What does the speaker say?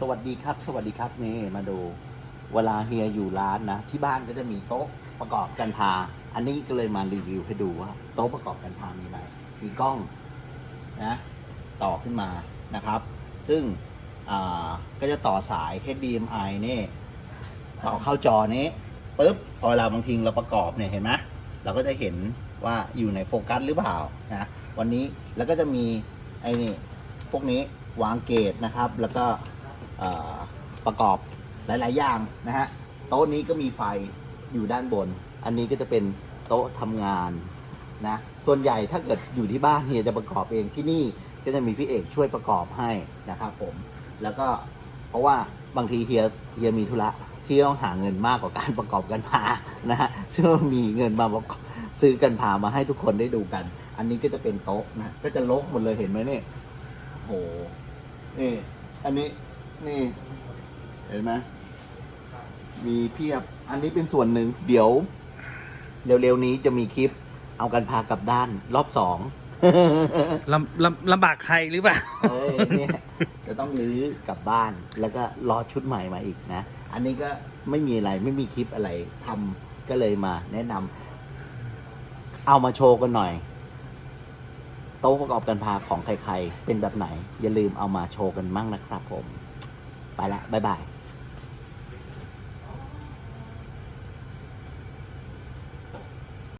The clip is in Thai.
สวัสดีครับ สวัสดีครับนี่มาดู เวลาเฮียอยู่ร้านนะ ที่บ้านก็จะมีโต๊ะประกอบกันพา อันนี้ก็เลยมารีวิวให้ดูว่า โต๊ะประกอบกันพามีอะไร มีกล้องนะต่อขึ้นมานะครับ ซึ่งอ่าก็จะต่อสาย HDMI นี่ต่อเข้าจอนี้ปุ๊บพอเวลาบางทีเราประกอบเนี่ยเห็นไหมเราก็จะเห็นว่าอยู่ในโฟกัสหรือเปล่านะวันนี้แล้วก็จะมีไอ้นี่พวกนี้วางเกจนะครับ แล้วก็ ประกอบหลาย ๆ อย่างนะฮะโต๊ะนี้ก็มีไฟอยู่ด้านบน อันนี้ก็จะเป็นโต๊ะทำงานนะส่วนใหญ่ถ้าเกิดอยู่ที่บ้านเฮียจะประกอบเองที่นี่ก็จะมีพี่เอกช่วยประกอบให้นะครับผมแล้วก็เพราะว่าบางทีเฮียเฮียมีธุระที่ต้องหาเงินมากกว่าการประกอบกันพานะฮะซึ่งมีเงินมาซื้อกันพามาให้ทุกคนได้ดูกัน อันนี้ก็จะเป็นโต๊ะนะก็จะลกหมดเลยเห็นไหมเนี่ยโอ้โหนี่อันนี้ นี่ เห็นไหมมีเพียบ อันนี้เป็นส่วนหนึ่ง เดี๋ยว เร็วๆนี้จะมีคลิป เอากันพากลับด้านรอบสองลำลำลำบากใครหรือเปล่าเอ้ยเนี่ยจะต้องรื้อกลับบ้านแล้วก็รอชุดใหม่มาอีกนะ อันนี้ก็ไม่มีอะไรไม่มีคลิปอะไรทำก็เลยมาแนะนำเอามาโชว์กันหน่อย โต๊ะประกอบกันพาของใครๆ เป็นแบบไหน อย่าลืมเอามาโชว์กันมั่งนะครับผม ไปละบ๊ายบาย